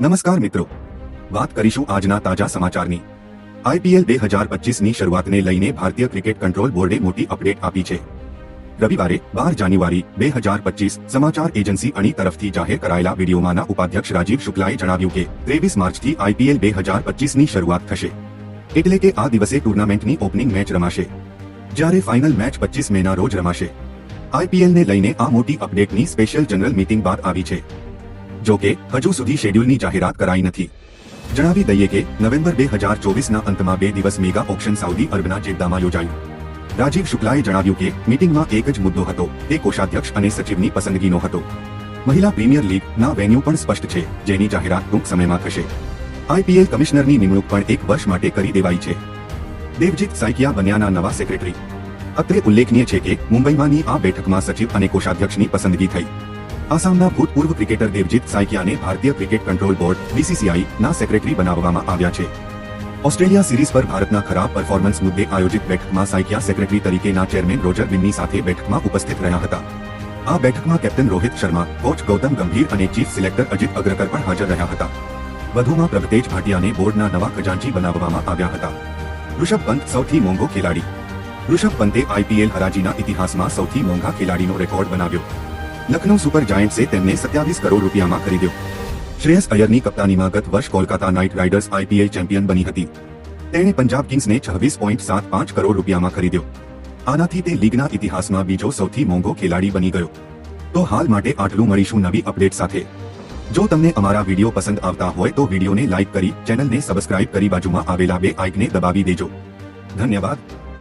નમસ્કાર મિત્રો. વાત કરીશું આજના તાજા સમાચારની. આઈપીએલ બે હજાર પચીસની શરૂઆતને લઈને ભારતીય ક્રિકેટ કંટ્રોલ બોર્ડે મોટી અપડેટ આપી છે. રવિવારે બાર જાન્યુઆરી બે હજાર પચીસ સમાચાર એજન્સી અણી તરફથી જાહેર કરાયેલા વિડીયોમાંના ઉપાધ્યક્ષ રાજીવ શુક્લાએ જણાવ્યું કે ત્રેવીસ માર્ચથી આઈપીએલ બે હજાર પચીસની શરૂઆત થશે. એટલે કે આ દિવસે ટુર્નામેન્ટની ઓપનિંગ મેચ રમાશે. જ્યારે ફાઇનલ મેચ પચીસ મેના રોજ રમાશે. આઈપીએલને લઈને આ મોટી અપડેટની સ્પેશિયલ જનરલ મીટિંગ બાદ આવી છે. જો કે હજુ સુધી શેડ્યુલની જાહેરાત કરાઈ નથી. જણાવી દઈએ કે, નવેમ્બર બે હજાર ચોવીસના અંતમાં બે દિવસ મેગા ઓપ્શન સાઉદી અરબના જેદ્દામાં યોજાયું. રાજીવ શુક્લાએ જણાવ્યું કે, મીટિંગમાં એક જ મુદ્દો હતો, તે કોષાધ્યક્ષ અને સચિવની પસંદગીનો હતો. મહિલા પ્રીમિયર લીગના વેન્યુ પણ સ્પષ્ટ છે, જેની જાહેરાત ટૂંક સમયમાં થશે. આઈપીએલ કમિશનરની નિમણૂક પણ એક વર્ષ માટે કરી દેવાઈ છે. દેવજીત સાઇકિયા બન્યાના નવા સેક્રેટરી. અત્રે ઉલ્લેખનીય છે કે, મુંબઈમાંની આ બેઠકમાં સચિવ અને કોષાધ્યક્ષની પસંદગી થઈ. આસામના ભૂતપૂર્વ ક્રિકેટર દેવજીત સાઇકિયાને ભારતીય ક્રિકેટ કંટ્રોલ બોર્ડ, બીસીસીઆઈ ના સેક્રેટરી બનાવવામાં આવ્યા છે. ઓસ્ટ્રેલિયા સિરીઝ પર ભારતના ખરાબ પરફોર્મન્સ મુદ્દે આયોજિત બેઠકમાં સાયકિયા સેક્રેટરી તરીકેના ચેરમેન રોજર બિન્ની સાથે બેઠકમાં ઉપસ્થિત રહ્યા હતા. આ બેઠકમાં કેપ્ટન રોહિત શર્મા, કોચ ગૌતમ ગંભીર અને ચીફ સિલેક્ટર અજીત અગ્રકર પણ હાજર રહ્યા હતા. વધુમાં પ્રભતેજ ભાટિયાને બોર્ડના નવા ખજાનચી બનાવવામાં આવ્યા હતા. ઋષભ પંત સૌથી મોંઘો ખેલાડી. ઋષભ પંતે આઈપીએલ હરાજીના ઇતિહાસમાં સૌથી મોંઘા ખેલાડીનો રેકોર્ડ બનાવ્યો. લખનૌ સુપર જાયન્ટ્સે તેમને સત્યાવીસ કરોડ રૂપિયામાં ખરીદ્યો. શ્રેયસ અયરની કપ્તાનીમાં ગત વર્ષ Kolkata Knight Riders IPL champion બની હતી. તેણે પંજાબ કિંગ્સને છવ્વીસ પોઈન્ટ સાત પાંચ કરોડ રૂપિયામાં ખરીદ્યો. આનાથી તે લીગના ઇતિહાસમાં બીજો સૌથી મોંઘો ખેલાડી બની ગયો. તો હાલ માટે આટલું મળીશું નવી અપડેટ સાથે. જો તમને અમારા વીડિયો પસંદ આવતા હોય તો વિડીયોને લાઇક કરી ચેનલને સબસ્ક્રાઇબ કરી બાજુમાં આવેલા બે આઇકને દબાવી દેજો. ધન્યવાદ.